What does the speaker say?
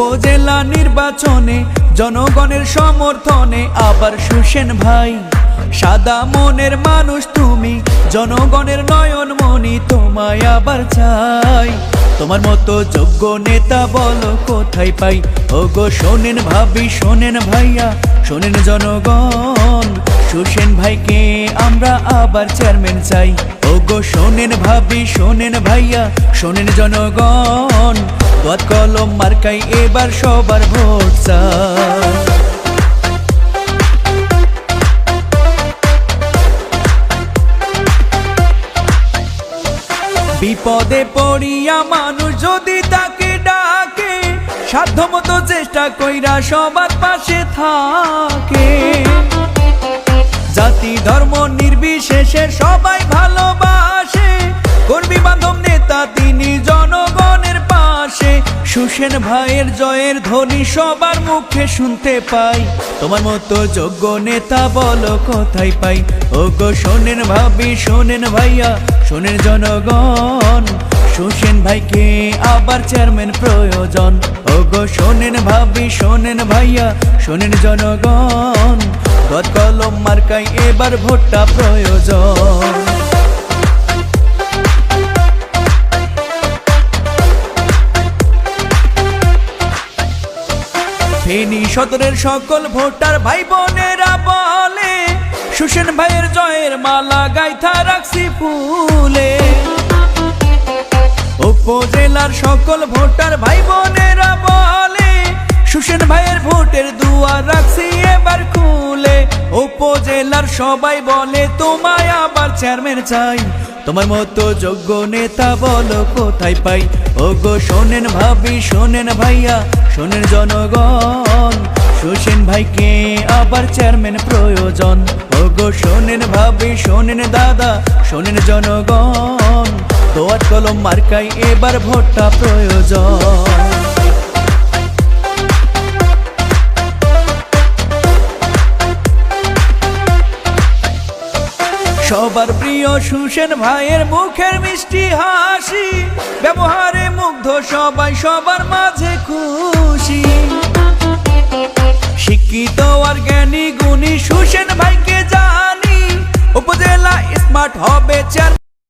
উপজেলা নির্বাচনে, জনগণের সমর্থনে, আবার সুসেন ভাই, সাদা মনের মানুষ তুমি, জনগণের নয়ন মনি তোমায় আবার চাই। তোমার মতো যোগ্য নেতা বলো কোথায় পাই? ও গো শোনেন ভাবি, শোনেন ভাইয়া, শোনেন জনগণ সুসেন ভাইকে আমরা আবার চেয়ারম্যান চাই। ও গো শোনেন ভাবি, শোনেন ভাইয়া, শোনেন জনগণ। দোয়াত কলম মার্কাই এবার সবার ভোট চাই। বিপদে পড়িয়া মানুষ যদি তাকে ডাকে, সাধ্যমতো চেষ্টা কইরা সবার পাশে থাকে। জাতি, ধর্ম নির্বিশেষে সবাই ভালোবাসে। কর্মী বান্ধব নেতা তিনি জনগণের পাশে। সুসেন ভাইয়ের জয়ের ধ্বনি সবার মুখে শুনতে পাই। তোমার মতো যোগ্য নেতা বলো কোথায় পাই? ও গো শোনেন ভাবি, শোনেন ভাইয়া, শোনেন জনগণ। সুসেন ভাইকে আবার চেয়ারম্যান প্রয়োজন। ও গো শোনেন ভাবি, শোনেন ভাইয়া, শোনেন জনগণ। গদ কলম মার্কাই এবার ভোটটা প্রয়োজন। ফেনী সদরের সকল ভোটার ভাই বোনেরা বলে, সুসেন ভাইয়ের জয়ের মালা গাইথা রাখছি ফুলে। উপজেলার সকল ভোটার ভাই বোনেরা বলে, সুসেন ভাইয়ের ভোটের দুয়ার রাখছি সবাই বলে, তোমায় আবার চেয়ারম্যান চাই। তোমার মতো যোগ্য নেতা বলো কোথায় পাই? ও গো শোনেন ভাবি, শোনেন ভাইয়া, শোনেন জনগণ। সুসেন ভাইকে আবার চেয়ারম্যান প্রয়োজন। ও গো শোনেন ভাবি, শোনেন দাদা, শোনেন জনগণ। দোয়াত কলম মার্কাই এবার ভোটটা প্রয়োজন। সবার প্রিয় সুসেন ভাইয়ের মুখের মিষ্টি হাসি, ব্যবহারে মুগ্ধ সবাই সবার মাঝে খুশি। শিক্ষিত আর জ্ঞানী গুণী সুসেন ভাইকে জানি, উপজেলা স্মার্ট হবে চার